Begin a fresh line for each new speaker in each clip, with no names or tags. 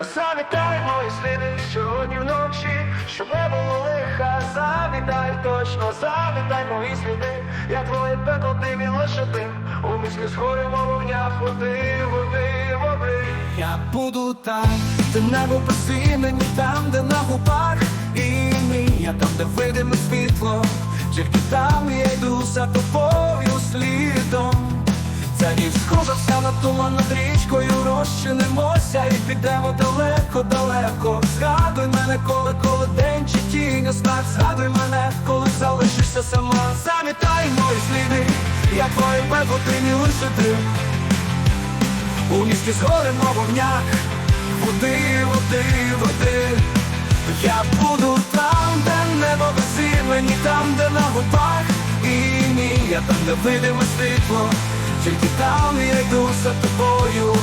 Завітай мої сліди сьогодні вночі, щоб не було лиха, завітай точно, завітай мої сліди, я твоє пекло, ти мій лише дим, у мислі згоримо вогня, води, води, води. Я буду там, де небо посинені, там, де на губах і я там, де видиме світло, тільки там я йду за тобою ніч схожа на туман над річкою розчинимося і підемо далеко, далеко. Згадуй мене, коли, коли день чи тінь остав Згадуй мене, коли залишишся сама. Замітай мої сліди, я твоє пекло, лише дим. У місті згорено вогнях, води, води, води. Я буду там, де небо безіменні, там, де на губах і я там, де видиме світло, тільки там я йду за тобою.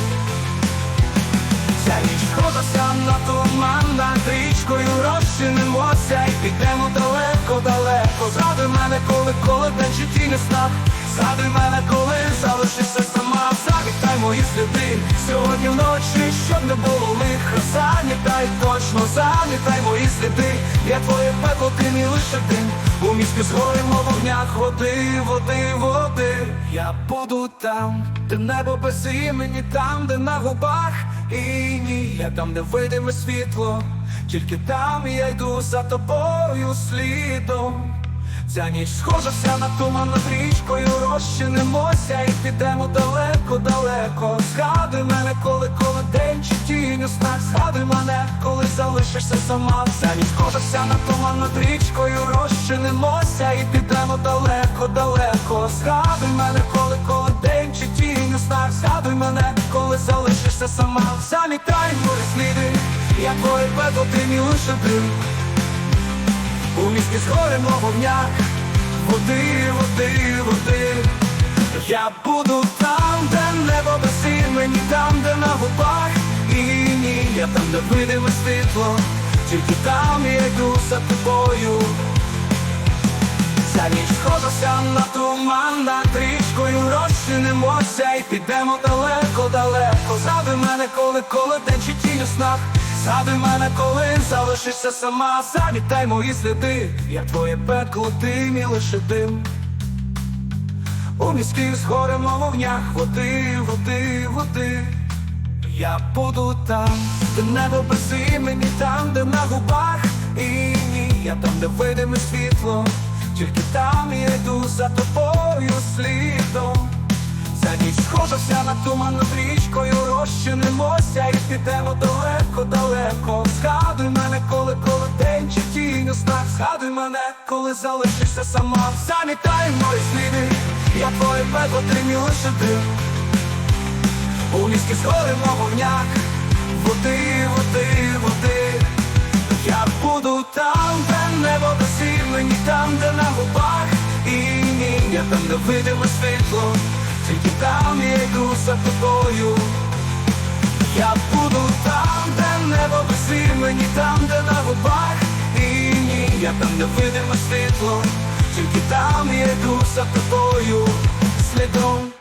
Ця ніч сходиться на туман над річкою розчинимося і підемо далеко, далеко. Згадуй мене, коли, коли день чи тінь снах Згадуй мене, коли залишишся сама. Завітай мої сліди. Сьогодні вночі, щоб не було лиха. Замітай точно, замітай мої сліди. Я твоє пекло, ти мій лише дим. У місті згоримо в вогнях води, води, води Я буду там, де небо без імені, там, де на губах і ні, я там, де видиме світло, тільки там я йду за тобою слідом. Ця ніч схожа вся на туман над річкою розчинимося і підемо далеко, далеко. Згадуй мене, коли, коли день чи тінь у снах Згадуй мене, коли залишишся сама. Ця ніч схожа вся на туман над річкою розчинимося і підемо далеко, сама. Замітай мої сліди, я твоє пекло, ти мій лише дим. У місті згоремо в вогнях Води, води, води. Я буду там, де небо без імені Там, де на губах. І ні, Я там, де видиме світло. Тільки там я йду за тобою. Ця ніч сходиться на туман над річкою розчинимося і підемо далеко, далеко Згадуй мене, коли, коли день чи тінь у снах Згадуй мене, коли залишишся сама, завітай мої сліди, я твоє пекло, ти мій лише дим. У міських в вогнях води, води, води. Я буду там, де небо без імені, там, де на губах і я там, де видиме світло, тільки там я йду за тобою слідом. Туман над річкою розчинимося і підемо далеко, далеко. Згадуй мене, коли, коли чи тінь у снах Згадуй мене, коли залишишся сама. Замітай мої сліди, я твоє пекло, ти мій лише дим. У місті згоримо в вогнях, води, води, води. Я буду там, де небо без імені, там, де на губах і ні, я там, де видиме світло. Тільки там я йду за тобою. Я буду там, де небо без мені там, де на губах і я там, де видимо світло, тільки там я йду за тобою. Слідом